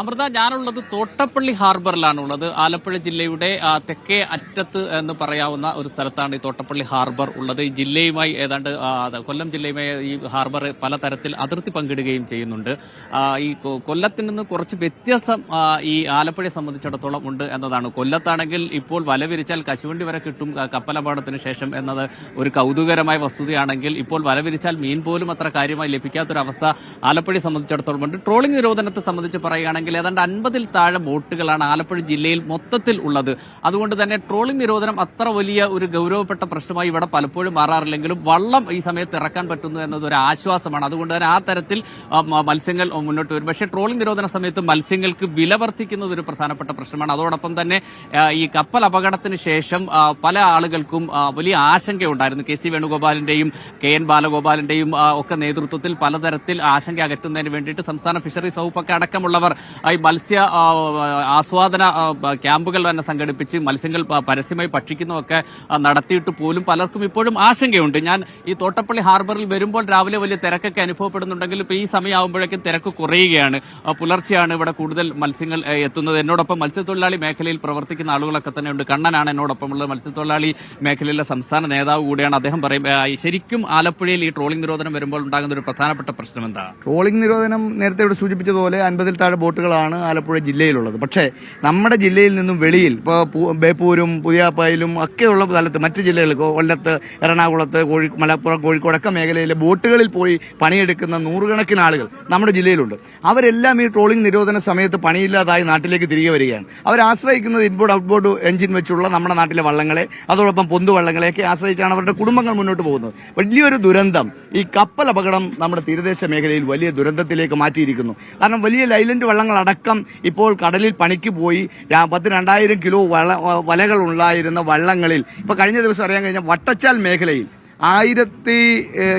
അമൃത ഞാനുള്ളത് തോട്ടപ്പള്ളി ഹാർബറിലാണ് ഉള്ളത് ആലപ്പുഴ ജില്ലയുടെ തെക്കേ അറ്റത്ത് എന്ന് പറയാവുന്ന ഒരു സ്ഥലത്താണ് ഈ തോട്ടപ്പള്ളി ഹാർബർ ഉള്ളത്. ഈ ജില്ലയുമായി ഏതാണ്ട് കൊല്ലം ജില്ലയുമായി ഈ ഹാർബർ പലതരത്തിൽ അതിർത്തി പങ്കിടുകയും ചെയ്യുന്നുണ്ട്. ഈ കൊല്ലത്തിൽ നിന്ന് കുറച്ച് വ്യത്യാസം ഈ ആലപ്പുഴയെ സംബന്ധിച്ചിടത്തോളം ഉണ്ട് എന്നതാണ്. കൊല്ലത്താണെങ്കിൽ ഇപ്പോൾ വല വിരിച്ചാൽ കശുവണ്ടി വരെ കിട്ടും കപ്പലപാടത്തിന് ശേഷം എന്നത് ഒരു കൗതുകരമായ വസ്തുതയാണെങ്കിൽ ഇപ്പോൾ വല വിരിച്ചാൽ മീൻ പോലും അത്ര കാര്യമായി ലഭിക്കാത്തൊരവസ്ഥ ആലപ്പുഴയെ സംബന്ധിച്ചിടത്തോളം ഉണ്ട്. ട്രോളിംഗ് നിരോധനത്തെ സംബന്ധിച്ച് പറയുകയാണെങ്കിൽ ഏതാണ്ട് അൻപതിൽ താഴെ ബോട്ടുകളാണ് ആലപ്പുഴ ജില്ലയിൽ മൊത്തത്തിൽ ഉള്ളത്. അതുകൊണ്ട് തന്നെ ട്രോളിംഗ് നിരോധനം അത്ര വലിയ ഒരു ഗൗരവപ്പെട്ട പ്രശ്നമായി ഇവിടെ പലപ്പോഴും മാറാറില്ലെങ്കിലും വള്ളം ഈ സമയത്ത് ഇറക്കാൻ പറ്റുന്നു എന്നത് ഒരു ആശ്വാസമാണ്. അതുകൊണ്ട് തന്നെ ആ തരത്തിൽ മത്സ്യങ്ങൾ മുന്നോട്ട് വരും. പക്ഷേ ട്രോളിംഗ് നിരോധന സമയത്ത് മത്സ്യങ്ങൾക്ക് വില വർദ്ധിക്കുന്നത് ഒരു പ്രധാനപ്പെട്ട പ്രശ്നമാണ്. അതോടൊപ്പം തന്നെ ഈ കപ്പൽ അപകടത്തിന് ശേഷം പല ആളുകൾക്കും വലിയ ആശങ്കയുണ്ടായിരുന്നു. കെ സി വേണുഗോപാലിന്റെയും കെ എൻ ബാലഗോപാലിന്റെയും ഒക്കെ നേതൃത്വത്തിൽ പലതരത്തിൽ ആശങ്ക അകറ്റുന്നതിന് വേണ്ടിയിട്ട് സംസ്ഥാന ഫിഷറീസ് വകുപ്പൊക്കെ അടക്കമുള്ളവർ ഈ മത്സ്യ ആസ്വാദന ക്യാമ്പുകൾ തന്നെ സംഘടിപ്പിച്ച് മത്സ്യങ്ങൾ പരസ്യമായി ഭക്ഷിക്കുന്നതൊക്കെ നടത്തിയിട്ട് പോലും പലർക്കും ഇപ്പോഴും ആശങ്കയുണ്ട്. ഞാൻ ഈ തോട്ടപ്പള്ളി ഹാർബറിൽ വരുമ്പോൾ രാവിലെ വലിയ തിരക്കൊക്കെ അനുഭവപ്പെടുന്നുണ്ടെങ്കിൽ ഇപ്പോൾ ഈ സമയമാകുമ്പോഴേക്കും തിരക്ക് കുറയുകയാണ്. പുലർച്ചെയാണ് ഇവിടെ കൂടുതൽ മത്സ്യങ്ങൾ എത്തുന്നത്. എന്നോടൊപ്പം മത്സ്യത്തൊഴിലാളി മേഖലയിൽ പ്രവർത്തിക്കുന്ന ആളുകളൊക്കെ തന്നെയുണ്ട്. കണ്ണനാണ് എന്നോടൊപ്പം ഉള്ളത് മത്സ്യത്തൊഴിലാളി മേഖലയിലെ സംസ്ഥാന നേതാവ് കൂടിയാണ്. അദ്ദേഹം പറയും ശരിക്കും ആലപ്പുഴയിൽ ഈ ട്രോളിംഗ് നിരോധനം വരുമ്പോൾ ഉണ്ടാകുന്ന ഒരു പ്രധാനപ്പെട്ട പ്രശ്നം എന്താ? ട്രോളിംഗ് നിരോധനം നേരത്തെ ഇവിടെ സൂചിപ്പിച്ചതുപോലെ അൻപതിൽ താഴെ ബോട്ടുകളാണ് ആലപ്പുഴ ജില്ലയിലുള്ളത്. പക്ഷേ നമ്മുടെ ജില്ലയിൽ നിന്നും വെളിയിൽ ഇപ്പോൾ ബേപ്പൂരും പുതിയാപ്പായിലും ഒക്കെയുള്ള സ്ഥലത്ത് മറ്റ് ജില്ലകളിൽ കൊല്ലത്ത് എറണാകുളത്ത് കോഴി മലപ്പുറം കോഴിക്കോടൊക്കെ മേഖലയിലെ ബോട്ടുകളിൽ പോയി പണിയെടുക്കുന്ന നൂറുകണക്കിന് ആളുകൾ നമ്മുടെ ജില്ലയിലുണ്ട്. അവരെല്ലാം ഈ ട്രോളിംഗ് നിരോധന സമയത്ത് പണിയില്ലാതായി നാട്ടിലേക്ക് തിരികെ വരികയാണ്. അവർ ആശ്രയിക്കുന്നത് ഇൻബോർഡ് ഔട്ട്ബോർഡ് എഞ്ചിൻ വെച്ചുള്ള നമ്മുടെ നാട്ടിലെ വള്ളങ്ങളെ അതോടൊപ്പം പൊന്തു വള്ളങ്ങളെയൊക്കെ ആശ്രയിച്ചാണ് അവരുടെ കുടുംബങ്ങൾ മുന്നോട്ട് പോകുന്നത്. വലിയൊരു ദുരന്തം ഈ കപ്പൽ അപകടം നമ്മുടെ തീരദേശ മേഖലയിൽ വലിയ ദുരന്തത്തിലേക്ക് മാറ്റിയിരിക്കുന്നു. കാരണം വലിയ ലൈലൻഡ് വള്ളങ്ങളടക്കം ഇപ്പോൾ കടലിൽ പണിക്ക് പോയി പത്ത് രണ്ടായിരം കിലോ വള വലകൾ ഉണ്ടായിരുന്ന വള്ളങ്ങളിൽ ഇപ്പോൾ കഴിഞ്ഞ ദിവസം അറിയാൻ കഴിഞ്ഞ വട്ടച്ചാൽ മേഖലയിൽ ആയിരത്തി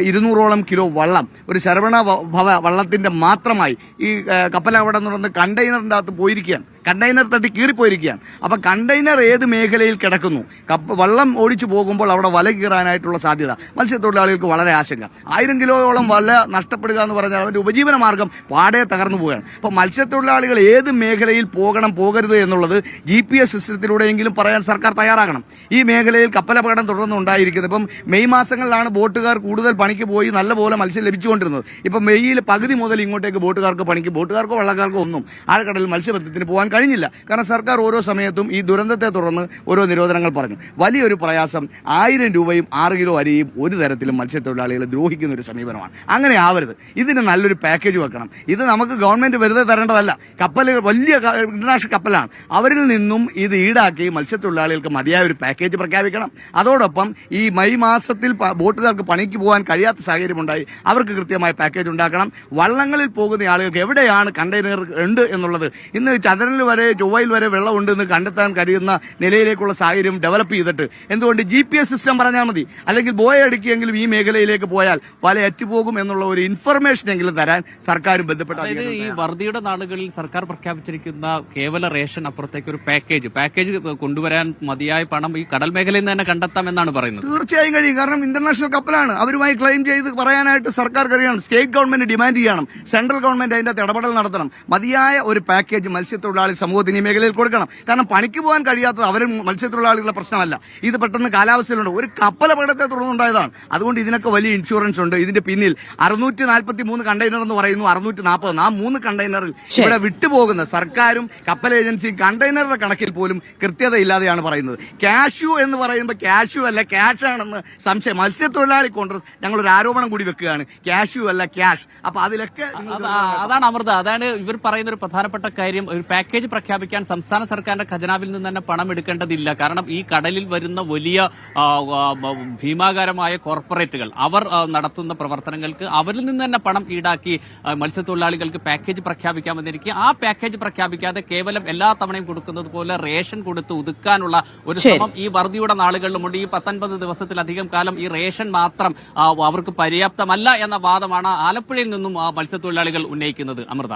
ഇരുന്നൂറോളം കിലോ വള്ളം ഒരു ശരവണ ഭവ വള്ളത്തിന്റെ മാത്രമായി ഈ കപ്പലവിടെ നിന്ന് കണ്ടെയ്നറിന്റെ അകത്ത് പോയിരിക്കുകയാണ്. കണ്ടെയ്നർ തട്ടി കീറിപ്പോയിരിക്കുകയാണ്. അപ്പൊ കണ്ടെയ്നർ ഏത് മേഖലയിൽ കിടക്കുന്നു? കപ്പ വള്ളം ഓടിച്ചു പോകുമ്പോൾ അവിടെ വല കീറാനായിട്ടുള്ള സാധ്യത. മത്സ്യത്തൊഴിലാളികൾക്ക് വളരെ ആശങ്ക. ആയിരം കിലോയോളം വല നഷ്ടപ്പെടുക എന്ന് പറഞ്ഞാൽ അവരുടെ ഉപജീവന മാർഗം പാടെ തകർന്നു പോവുകയാണ്. അപ്പോൾ മത്സ്യത്തൊഴിലാളികൾ ഏത് മേഖലയിൽ പോകണം പോകരുത് എന്നുള്ളത് ജി പി എസ് സിസ്റ്റത്തിലൂടെയെങ്കിലും പറയാൻ സർക്കാർ തയ്യാറാകണം. ഈ മേഖലയിൽ കപ്പലപകടം തുടർന്ന് ഉണ്ടായിരിക്കുന്നത്. ഇപ്പം മെയ് മാസങ്ങളിലാണ് ബോട്ടുകാർ കൂടുതൽ പണിക്ക് പോയി നല്ലപോലെ മത്സ്യം ലഭിച്ചുകൊണ്ടിരുന്നത്. ഇപ്പം മെയ്യിൽ പകുതി മുതൽ ഇങ്ങോട്ടേക്ക് ബോട്ടുകാർക്ക് പണിക്ക് ബോട്ടുകാർക്കോ വള്ളക്കാർക്കോ ഒന്നും ആഴക്കടലിൽ മത്സ്യബന്ധത്തിന് പോകാൻ കഴിഞ്ഞില്ല. കാരണം സർക്കാർ ഓരോ സമയത്തും ഈ ദുരന്തത്തെ തുടർന്ന് ഓരോ നിരോധനങ്ങൾ പറഞ്ഞു. വലിയൊരു പ്രയാസം ആയിരം രൂപയും ആറ് കിലോ അരിയും ഒരു തരത്തിലും മത്സ്യത്തൊഴിലാളികളെ ദ്രോഹിക്കുന്ന ഒരു സമീപനമാണ്. അങ്ങനെ ആവരുത്. ഇതിന് നല്ലൊരു പാക്കേജ് വെക്കണം. ഇത് നമുക്ക് ഗവൺമെന്റ് വെറുതെ തരേണ്ടതല്ല. കപ്പലുകൾ വലിയ ഇന്റർനാഷണൽ കപ്പലാണ്. അവരിൽ നിന്നും ഇത് ഈടാക്കി മത്സ്യത്തൊഴിലാളികൾക്ക് മതിയായ ഒരു പാക്കേജ് പ്രഖ്യാപിക്കണം. അതോടൊപ്പം ഈ മെയ് മാസത്തിൽ ബോട്ടുകാർക്ക് പണിക്ക് പോകാൻ കഴിയാത്ത സാഹചര്യമുണ്ടായി അവർക്ക് കൃത്യമായ പാക്കേജ് ഉണ്ടാക്കണം. വള്ളങ്ങളിൽ പോകുന്ന ആളുകൾക്ക് എവിടെയാണ് കണ്ടെയ്നർ ഉണ്ട് എന്നുള്ളത് ഇന്ന് ചന്ദ്രനിൽ വരെ ചൊവ്വയിൽ വരെ വെള്ളമുണ്ട് എന്ന് കണ്ടെത്താൻ കഴിയുന്ന നിലയിലേക്കുള്ള സാഹചര്യം ഡെവലപ്പ് ചെയ്തിട്ട്. എന്തുകൊണ്ട് ജി പി എസ് സിസ്റ്റം പറഞ്ഞാൽ മതി. അല്ലെങ്കിൽ ബോയ അടിക്കെങ്കിലും ഈ മേഖലയിലേക്ക് പോയാൽ വല അറ്റുപോകും എന്നുള്ള ഒരു ഇൻഫർമേഷൻ എങ്കിലും തരാൻ സർക്കാരും ബന്ധപ്പെട്ട ഈ വർദ്ധിയുടെ നാടുകളിൽ സർക്കാർ പ്രഖ്യാപിച്ചിരിക്കുന്ന കേവല റേഷൻ അപ്പുറത്തേക്ക് ഒരു പാക്കേജ് പാക്കേജ് കൊണ്ടുവരാൻ മതിയായ പണം ഈ കടൽ മേഖലയിൽ നിന്ന് തന്നെ കണ്ടെത്താം എന്നാണ് പറയുന്നത്. തീർച്ചയായും കഴിയും. കാരണം ഇന്റർനാഷണൽ കപ്പലാണ് അവരുമായി ക്ലെയിം ചെയ്ത് പറയാനായിട്ട് സർക്കാർ കഴിയണം. സ്റ്റേറ്റ് ഗവൺമെന്റ് ഡിമാൻഡ് ചെയ്യണം. സെൻട്രൽ ഗവൺമെന്റ് അതിന്റെ ഇടപെടൽ നടത്തണം. മതിയായ ഒരു പാക്കേജ് മത്സ്യത്തൊഴിലാളി സമൂഹത്തിന് ഈ മേഖലയിൽ കൊടുക്കണം. കാരണം പണിക്ക് പോകാൻ കഴിയാത്തത് അവർ മത്സ്യത്തൊഴിലാളികളുടെ പ്രശ്നമല്ല. ഇത് പെട്ടെന്ന് കാലാവസ്ഥയിലുണ്ട്. ഒരു കപ്പൽ അപകടത്തെ തുടർന്നുണ്ടായതാണ് അതുകൊണ്ട് ഇതിനൊക്കെ വലിയ ഇൻഷുറൻസ് ഉണ്ട്. ഇതിന്റെ പിന്നിൽ അറുന്നൂറ്റി നാൽപ്പത്തി മൂന്ന് കണ്ടെയ്നർ എന്ന് പറയുന്നു. അറുന്നൂറ്റി നാൽപ്പത് ആ മൂന്ന് കണ്ടെയ്നറിൽ ഇവിടെ വിട്ടുപോകുന്ന സർക്കാരും കപ്പൽ ഏജൻസിയും കണ്ടെയ്നറുടെ കണക്കിൽ പോലും കൃത്യത ഇല്ലാതെയാണ് പറയുന്നത്. ക്യാഷു എന്ന് പറയുമ്പോൾ ക്യാഷു അല്ല ക്യാഷ് ആണെന്ന് സംശയം. മത്സ്യത്തൊഴിലാളി കോൺഗ്രസ് ഞങ്ങൾ ഒരു ആരോപണം കൂടി വെക്കുകയാണ്. ക്യാഷു അല്ല ക്യാഷ് അപ്പൊ അതിലൊക്കെ അതാണ് അമൃത. അതാണ് ഇവർ പറയുന്ന ഒരു പ്രധാനപ്പെട്ട കാര്യം. ഒരു പാക്കേജ് പ്രഖ്യാപിക്കാൻ സംസ്ഥാന സർക്കാരിന്റെ ഖജനാവിൽ നിന്ന് തന്നെ പണം എടുക്കേണ്ടതില്ല. കാരണം ഈ കടലിൽ വരുന്ന വലിയ ഭീമാകാരമായ കോർപ്പറേറ്റുകൾ അവർ നടത്തുന്ന പ്രവർത്തനങ്ങൾക്ക് അവരിൽ നിന്ന് തന്നെ പണം ഈടാക്കി മത്സ്യത്തൊഴിലാളികൾക്ക് പാക്കേജ് പ്രഖ്യാപിക്കാമെന്നിരിക്കെ ആ പാക്കേജ് പ്രഖ്യാപിക്കാതെ കേവലം എല്ലാ തവണയും കൊടുക്കുന്നത് പോലെ റേഷൻ കൊടുത്ത് ഒതുക്കാനുള്ള ഒരു ശ്രമം ഈ വറുതിയുടെ നാളുകളിലുമുണ്ട് ഈ പത്തൊൻപത് ദിവസത്തിലധികം കാലം ഈ റേഷൻ മാത്രം അവർക്ക് പര്യാപ്തമല്ല എന്ന വാദമാണ് ആലപ്പുഴയിൽ നിന്നും മത്സ്യത്തൊഴിലാളികൾ ഉന്നയിക്കുന്നത്. അമൃത.